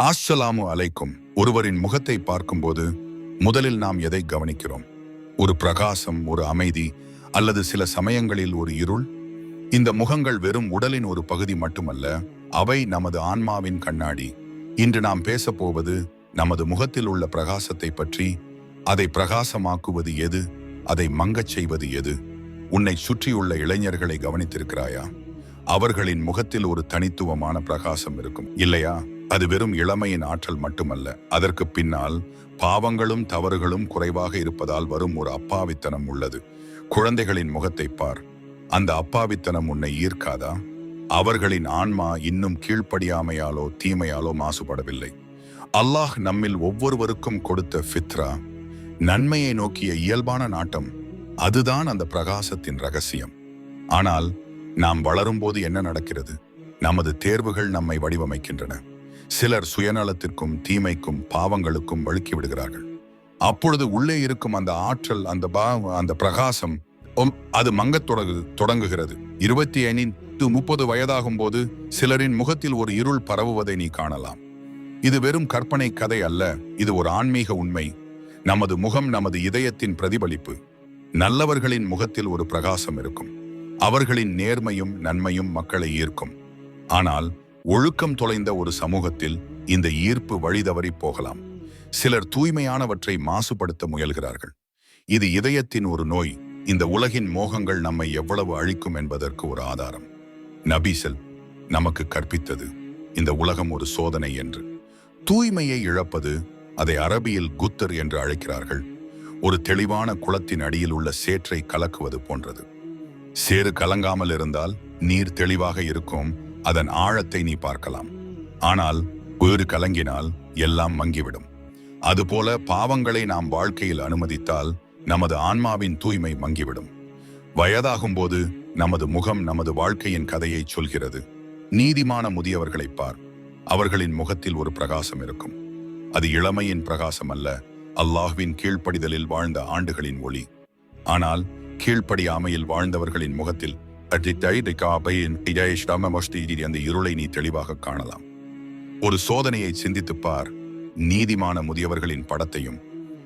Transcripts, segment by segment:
ஆஸ்ஸலாமு அலைக்கும். ஒருவரின் முகத்தை பார்க்கும்போது முதலில் நாம் எதை கவனிக்கிறோம்? ஒரு பிரகாசம் ஒரு அமைதி அல்லது சில சமயங்களில் ஒரு இருள்? இந்த முகங்கள் வெறும் உடலின் ஒரு பகுதி மட்டுமல்ல அவை நமது ஆன்மாவின் கண்ணாடி. இன்று நாம் பேசப்போவது நமது முகத்தில் உள்ள பிரகாசத்தை பற்றி அதை பிரகாசமாக்குவது எது? அதை மங்கச் செய்வது எது? உன்னை சுற்றியுள்ள இளைஞர்களை கவனித்திருக்கிறாயா? அவர்களின் முகத்தில் ஒரு தனித்துவமான பிரகாசம் இருக்கும் இல்லையா? அது வெறும் இளமையின் ஆற்றல் மட்டுமல்ல. அதற்கு பின்னால் பாவங்களும் தவறுகளும் குறைவாக இருப்பதால் வரும் ஒரு அப்பாவித்தனம் உள்ளது. குழந்தைகளின் முகத்தை பார். அந்த அப்பாவித்தனம் உன்னை ஈர்க்காதா? அவர்களின் ஆன்மா இன்னும் கீழ்ப்படியாமையாலோ தீமையாலோ மாசுபடவில்லை. அல்லாஹ் நம்மில் ஒவ்வொருவருக்கும் கொடுத்த ஃபித்ரா நன்மையை நோக்கிய இயல்பான நாட்டம். அதுதான் அந்த பிரகாசத்தின் ரகசியம். ஆனால் நாம் வளரும்போது என்ன நடக்கிறது? நமது தேர்வுகள் நம்மை வடிவமைக்கின்றன. சிலர் சுயநலத்திற்கும் தீமைக்கும் பாவங்களுக்கும் வழுக்கி விடுகிறார்கள். அப்பொழுது உள்ளே இருக்கும் அந்த ஆற்றல் அந்த பா அந்த பிரகாசம் அது மங்கத் தொடங்கு தொடங்குகிறது. இருபத்தி ஐந்து முப்பது வயதாகும் போது சிலரின் முகத்தில் ஒரு இருள் பரவுவதை நீ காணலாம். இது வெறும் கற்பனை கதை அல்ல இது ஒரு ஆன்மீக உண்மை. நமது முகம் நமது இதயத்தின் பிரதிபலிப்பு. நல்லவர்களின் முகத்தில் ஒரு பிரகாசம் இருக்கும். அவர்களின் நேர்மையும் நன்மையும் மக்களை ஈர்க்கும். ஆனால் ஒழுக்கம் தொலைந்த ஒரு சமூகத்தில் இந்த ஈர்ப்பு வழிதவறி போகலாம். சிலர் தூய்மையானவற்றை மாசுபடுத்த முயல்கிறார்கள். இது இதயத்தின் ஒரு நோய். இந்த உலகின் மோகங்கள் நம்மை எவ்வளவு அழிக்கும் என்பதற்கு ஒரு ஆதாரம். நபீசல் நமக்கு கற்பித்தது இந்த உலகம் ஒரு சோதனை என்று. தூய்மையை இழப்பது அதை அரபியில் குத்தர் என்று அழைக்கிறார்கள். ஒரு தெளிவான குளத்தின் அடியில் உள்ள சேற்றை கலக்குவது போன்றது. சேறு கலங்காமல் இருந்தால் நீர் தெளிவாக இருக்கும். அதன் ஆழத்தை நீ பார்க்கலாம். ஆனால் வேறு கலங்கினால் எல்லாம் மங்கிவிடும். அதுபோல பாவங்களை நாம் வாழ்க்கையில் அனுமதித்தால் நமது ஆன்மாவின் தூய்மை மங்கிவிடும். வயதாகும்போது நமது முகம் நமது வாழ்க்கையின் கதையை சொல்கிறது. நீதிமான முதியவர்களைப் பார். அவர்களின் முகத்தில் ஒரு பிரகாசம் இருக்கும். அது இளமையின் பிரகாசம் அல்ல அல்லாஹ்வின் கீழ்ப்படிதலில் வாழ்ந்த ஆண்டுகளின் ஒளி. ஆனால் கீழ்ப்படியாமையில் வாழ்ந்தவர்களின் முகத்தில் அந்த இருளை நீ தெளிவாக காணலாம். ஒரு சோதனையை சிந்தித்துப் பார் நீதிமான முதியவர்களின் படத்தையும்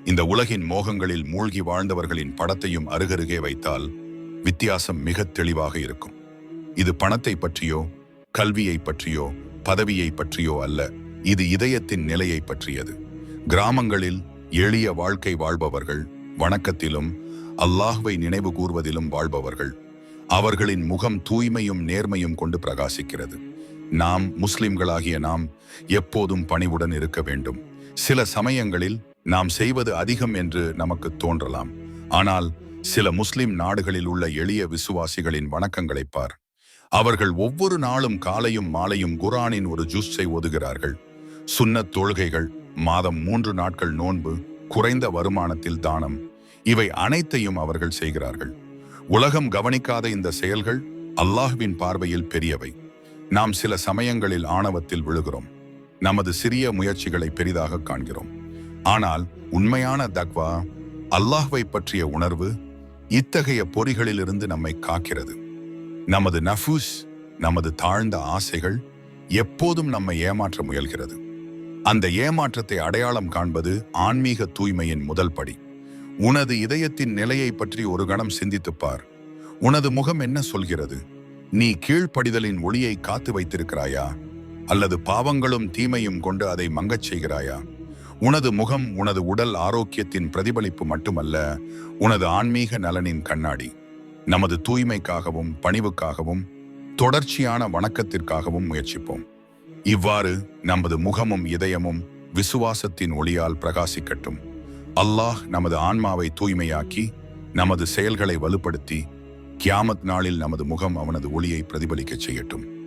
இந்த உலகின் மோகங்களில் மூழ்கி வாழ்ந்தவர்களின் படத்தையும் அருகருகே வைத்தால் வித்தியாசம் மிக தெளிவாக இருக்கும். இது பணத்தை பற்றியோ கல்வியை பற்றியோ பதவியை பற்றியோ அல்ல இது இதயத்தின் நிலையை பற்றியது. கிராமங்களில் எளிய வாழ்க்கை வாழ்பவர்கள் வணக்கத்திலும் அல்லாஹ்வை நினைவு கூர்வதிலும் வாழ்பவர்கள். அவர்களின் முகம் தூய்மையும் நேர்மையும் கொண்டு பிரகாசிக்கிறது. நாம் முஸ்லிம்களாகிய நாம் எப்போதும் பணிவுடன் இருக்க வேண்டும். சில சமயங்களில் நாம் செய்வது அதிகம் என்று நமக்கு தோன்றலாம். ஆனால் சில முஸ்லிம் நாடுகளில் உள்ள எளிய விசுவாசிகளின் வணக்கங்களை பார். அவர்கள் ஒவ்வொரு நாளும் காலையும் மாலையும் குரானின் ஒரு ஜூஸை ஒதுகிறார்கள் சுன்னத் தொழுகைகள் மாதம் மூன்று நாட்கள் நோன்பு குறைந்த வருமானத்தில் தானம் இவை அனைத்தையும் அவர்கள் செய்கிறார்கள். உலகம் கவனிக்காத இந்த செயல்கள் அல்லாஹ்வின் பார்வையில் பெரியவை. நாம் சில சமயங்களில் ஆணவத்தில் விழுகிறோம். நமது சிறிய முயற்சிகளை பெரிதாக காண்கிறோம். ஆனால் உண்மையான தக்வா அல்லாஹ்வை பற்றிய உணர்வு இத்தகைய பொறிகளிலிருந்து நம்மை காக்கிறது. நமது நஃபூஸ் நமது தாழ்ந்த ஆசைகள் எப்போதும் நம்மை ஏமாற்ற முயல்கிறது. அந்த ஏமாற்றத்தை அடையாளம் காண்பது ஆன்மீக தூய்மையின் முதல் படி. உனது இதயத்தின் நிலையை பற்றி ஒரு கணம் சிந்தித்துப்பார். உனது முகம் என்ன சொல்கிறது? நீ கீழ்ப்படிதலின் ஒளியை காத்து வைத்திருக்கிறாயா? அல்லது பாவங்களும் தீமையும் கொண்டு அதை மங்கச் செய்கிறாயா? உனது முகம் உனது உடல் ஆரோக்கியத்தின் பிரதிபலிப்பு மட்டுமல்ல உனது ஆன்மீக நலனின் கண்ணாடி. நமது தூய்மைக்காகவும் பணிவுக்காகவும் தொடர்ச்சியான வணக்கத்திற்காகவும் முயற்சிப்போம். இவ்வாறு நமது முகமும் இதயமும் விசுவாசத்தின் ஒளியால் பிரகாசிக்கட்டும். அல்லாஹ் நமது ஆன்மாவை தூய்மையாக்கி நமது செயல்களை வலுப்படுத்தி கியாமத் நாளில் நமது முகம் அவனது ஒளியை பிரதிபலிக்கச் செய்யட்டும்.